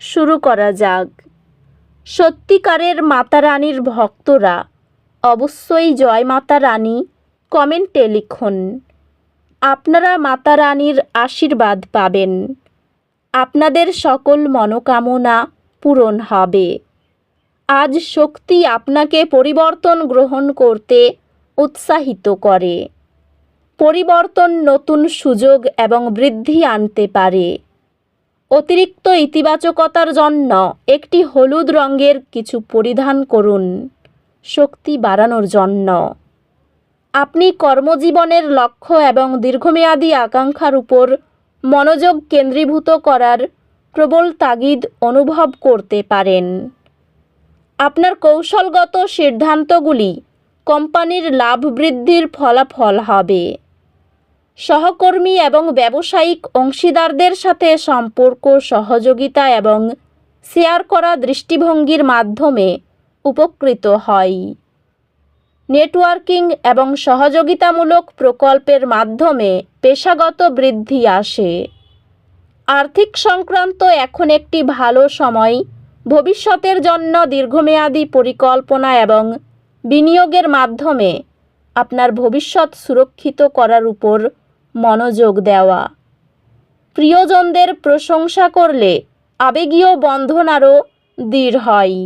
শুরু করা যাক। সত্যিকারের মাতা রানীর ভক্তরা, অবশ্যই জয় মাতা রানী কমেন্টে লিখুন। আপনারা মাতা রানীর আশীর্বাদ পাবেন। আপনাদের সকল মনোকামনা পূরণ হবে। আজ শক্তি আপনাকে পরিবর্তন গ্রহণ করতে উৎসাহিত করে। পরিবর্তন নতুন সুযোগ এবং বৃদ্ধি আনতে পারে। অতিরিক্ত ইতিবাচকতার জন্য একটি হলুদ রঙের কিছু পরিধান করুন। শক্তি বাড়ানোর জন্য। আপনি কর্মজীবনের লক্ষ্য এবং দীর্ঘমেয়াদী আকাঙ্ক্ষার উপর মনোযোগ কেন্দ্রীভূত করার প্রবল তাগিদ অনুভব করতে পারেন। আপনার কৌশলগত সিদ্ধান্তগুলি কোম্পানির লাভ বৃদ্ধির ফলাফল হবে। সহকর্মী এবং ব্যবসায়িক অংশীদারদের সাথে সম্পর্ক, সহযোগিতা এবং শেয়ার করা দৃষ্টিভঙ্গির মাধ্যমে উপকৃত হয়। নেটওয়ার্কিং এবং সহযোগিতামূলক প্রকল্পের মাধ্যমে পেশাগত বৃদ্ধি আসে। আর্থিক সংক্রান্ত এখন একটি ভালো সময়। ভবিষ্যতের জন্য দীর্ঘমেয়াদী পরিকল্পনা এবং বিনিয়োগের মাধ্যমে আপনার ভবিষ্যৎ সুরক্ষিত করার উপর মনোযোগ দেওয়া। প্রিয়জনদের প্রশংসা করলে আবেগীয় বন্ধন আরও দৃঢ় হয়।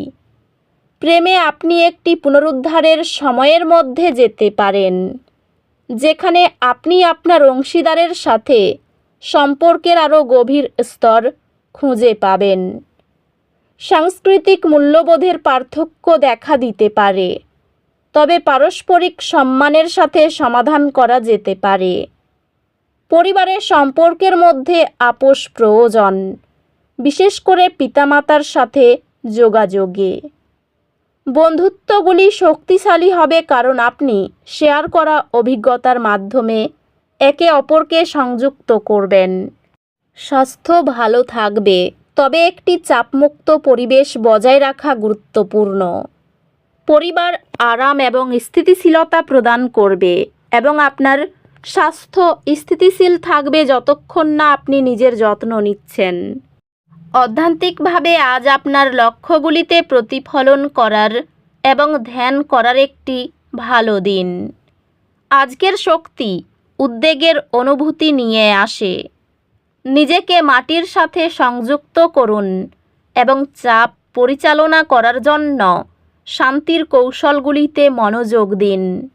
প্রেমে আপনি একটি পুনরুদ্ধারের সময়ের মধ্যে যেতে পারেন, যেখানে আপনি আপনার অংশীদারের সাথে সম্পর্কের আরও গভীর স্তর খুঁজে পাবেন। সাংস্কৃতিক মূল্যবোধের পার্থক্য দেখা দিতে পারে, তবে পারস্পরিক সম্মানের সাথে সমাধান করা যেতে পারে। পরিবারের সম্পর্কের মধ্যে আপোষ প্রয়োজন। বিশেষ করে পিতামাতার সাথে যোগাযোগে। বন্ধুত্বগুলি শক্তিশালী হবে কারণ আপনি শেয়ার করা অভিজ্ঞতার মাধ্যমে একে অপরকে সংযুক্ত করবেন। স্বাস্থ্য ভালো থাকবে, তবে একটি চাপমুক্ত পরিবেশ বজায় রাখা গুরুত্বপূর্ণ। পরিবার আরাম এবং স্থিতিশীলতা প্রদান করবে এবং আপনার স্বাস্থ্য স্থিতিশীল থাকবে যতক্ষণ না আপনি নিজের যত্ন নিচ্ছেন। অধ্যান্তিকভাবে আজ আপনার লক্ষ্যগুলিতে প্রতিফলন করার এবং ধ্যান করার একটি ভালো দিন। আজকের শক্তি উদ্বেগের অনুভূতি নিয়ে আসে। নিজেকে মাটির সাথে সংযুক্ত করুন এবং চাপ পরিচালনা করার জন্য শান্তির কৌশলগুলিতে মনোযোগ দিন।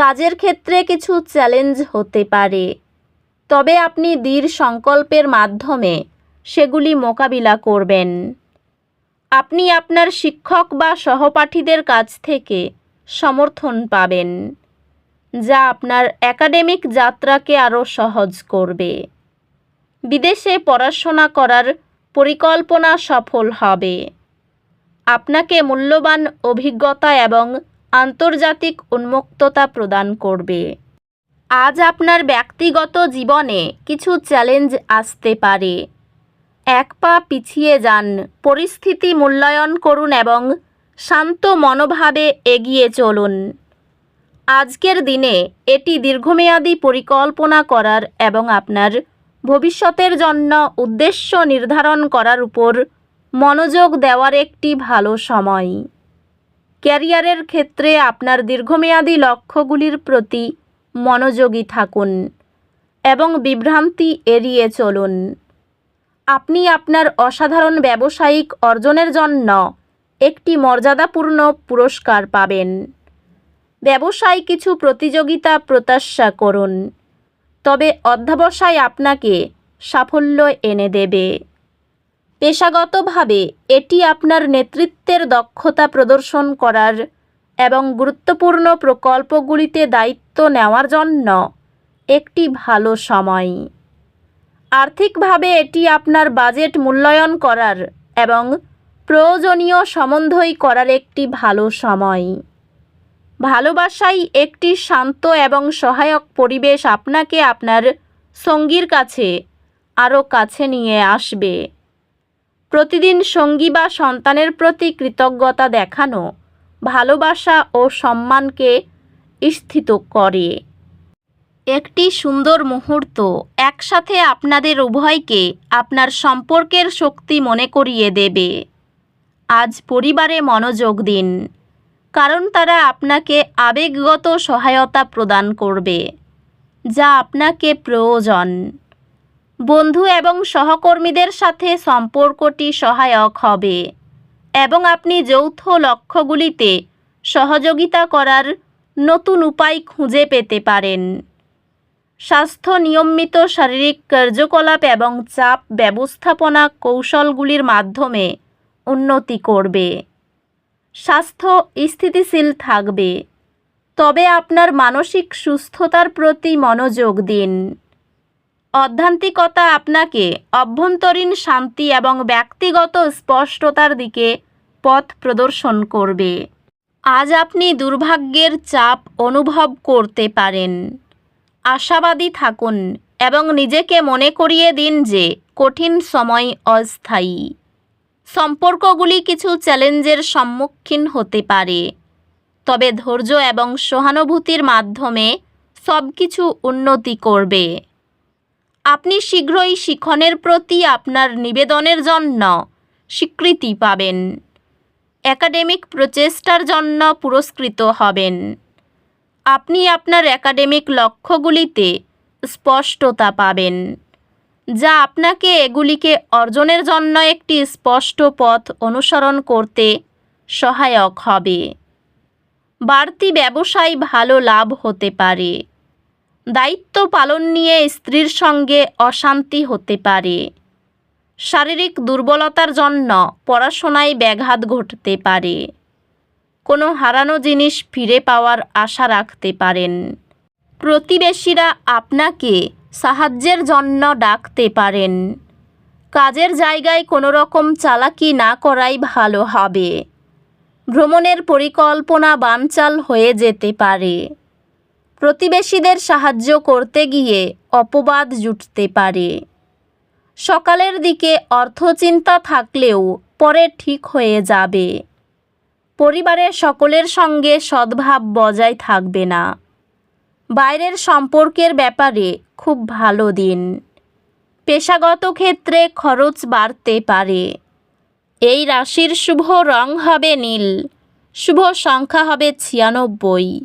কাজের ক্ষেত্রে কিছু চ্যালেঞ্জ হতে পারে। তবে আপনি দৃঢ় সংকল্পের মাধ্যমে সেগুলি মোকাবিলা করবেন। আপনি আপনার শিক্ষক বা সহপাঠীদের কাছ থেকে সমর্থন পাবেন, যা আপনার একাডেমিক যাত্রাকে আরও সহজ করবে। বিদেশে পড়াশোনা করার পরিকল্পনা সফল হবে। আপনাকে মূল্যবান অভিজ্ঞতা এবং আন্তর্জাতিক উন্মুক্ততা প্রদান করবে। আজ আপনার ব্যক্তিগত জীবনে কিছু চ্যালেঞ্জ আসতে পারে। এক পা পিছিয়ে যান, পরিস্থিতি মূল্যায়ন করুন এবং শান্ত মনোভাবে এগিয়ে চলুন। আজকের দিনে এটি দীর্ঘমেয়াদী পরিকল্পনা করার এবং আপনার ভবিষ্যতের জন্য উদ্দেশ্য নির্ধারণ করার উপর মনোযোগ দেওয়ার একটি ভালো সময়। ক্যারিয়ারের ক্ষেত্রে আপনার দীর্ঘমেয়াদী লক্ষ্যগুলির প্রতি মনোযোগী থাকুন এবং বিভ্রান্তি এড়িয়ে চলুন। আপনি আপনার অসাধারণ ব্যবসায়িক অর্জনের জন্য একটি মর্যাদাপূর্ণ পুরস্কার পাবেন। ব্যবসায় কিছু প্রতিযোগিতা প্রত্যাশা করুন, তবে অধ্যাবসায় আপনাকে সাফল্য এনে দেবে। পেশাগতভাবে এটি আপনার নেতৃত্বের দক্ষতা প্রদর্শন করার এবং গুরুত্বপূর্ণ প্রকল্পগুলিতে দায়িত্ব নেওয়ার জন্য একটি ভালো সময়। আর্থিকভাবে এটি আপনার বাজেট মূল্যায়ন করার এবং প্রয়োজনীয় সম্বন্ধই করার একটি ভালো সময়। ভালোবাসাই একটি শান্ত এবং সহায়ক পরিবেশ আপনাকে আপনার সঙ্গীর কাছে আরও কাছে নিয়ে আসবে। প্রতিদিন সঙ্গী বা সন্তানের প্রতি কৃতজ্ঞতা দেখানো, ভালোবাসা ও সম্মানকে স্থিত করে। একটি সুন্দর মুহূর্ত একসাথে আপনাদের উভয়কে আপনার সম্পর্কের শক্তি মনে করিয়ে দেবে। আজ পরিবারে মনোযোগ দিন, কারণ তারা আপনাকে আবেগগত সহায়তা প্রদান করবে, যা আপনাকে প্রয়োজন। বন্ধু এবং সহকর্মীদের সাথে সম্পর্কটি সহায়ক হবে এবং আপনি যৌথ লক্ষ্যগুলিতে সহযোগিতা করার নতুন উপায় খুঁজে পেতে পারেন। স্বাস্থ্য নিয়মিত শারীরিক কার্যকলাপ এবং চাপ ব্যবস্থাপনা কৌশলগুলির মাধ্যমে উন্নতি করবে। স্বাস্থ্য স্থিতিশীল থাকবে। তবে আপনার মানসিক সুস্থতার প্রতি মনোযোগ দিন। অধ্যান্তিকতা আপনাকে অভ্যন্তরীণ শান্তি এবং ব্যক্তিগত স্পষ্টতার দিকে পথ প্রদর্শন করবে। আজ আপনি দুর্ভাগ্যের চাপ অনুভব করতে পারেন। আশাবাদী থাকুন এবং নিজেকে মনে করিয়ে দিন যে কঠিন সময় অস্থায়ী। সম্পর্কগুলি কিছু চ্যালেঞ্জের সম্মুখীন হতে পারে। তবে ধৈর্য এবং সহানুভূতির মাধ্যমে সব কিছু উন্নতি করবে। আপনি শীঘ্রই শিখনের প্রতি আপনার নিবেদনের জন্য স্বীকৃতি পাবেন। একাডেমিক প্রচেষ্টার জন্য পুরস্কৃত হবেন। আপনি আপনার একাডেমিক লক্ষ্যগুলিতে স্পষ্টতা পাবেন, যা আপনাকে এগুলিকে অর্জনের জন্য একটি স্পষ্ট পথ অনুসরণ করতে সহায়ক হবে। বাড়তি ব্যবসায় ভালো লাভ হতে পারে। দায়িত্ব পালন নিয়ে স্ত্রীর সঙ্গে অশান্তি হতে পারে। শারীরিক দুর্বলতার জন্য পড়াশোনায় ব্যাঘাত ঘটতে পারে। কোনো হারানো জিনিস ফিরে পাওয়ার আশা রাখতে পারেন। প্রতিবেশীরা আপনাকে সাহায্যের জন্য ডাকতে পারেন। কাজের জায়গায় কোনো রকম চালাকি না করাই ভালো হবে। ভ্রমণের পরিকল্পনা বানচাল হয়ে যেতে পারে। প্রতিবেশীদের সাহায্য করতে গিয়ে অপবাদ জুটতে পারে। সকালের দিকে অর্থচিন্তা থাকলেও পরে ঠিক হয়ে যাবে। পরিবারের সকলের সঙ্গে সদ্ভাব বজায় থাকবে না। বাইরের সম্পর্কের ব্যাপারে খুব ভালো দিন। পেশাগত ক্ষেত্রে খরচ বাড়তে পারে। এই রাশির শুভ রং হবে নীল, শুভ সংখ্যা হবে ছিয়ানব্বই।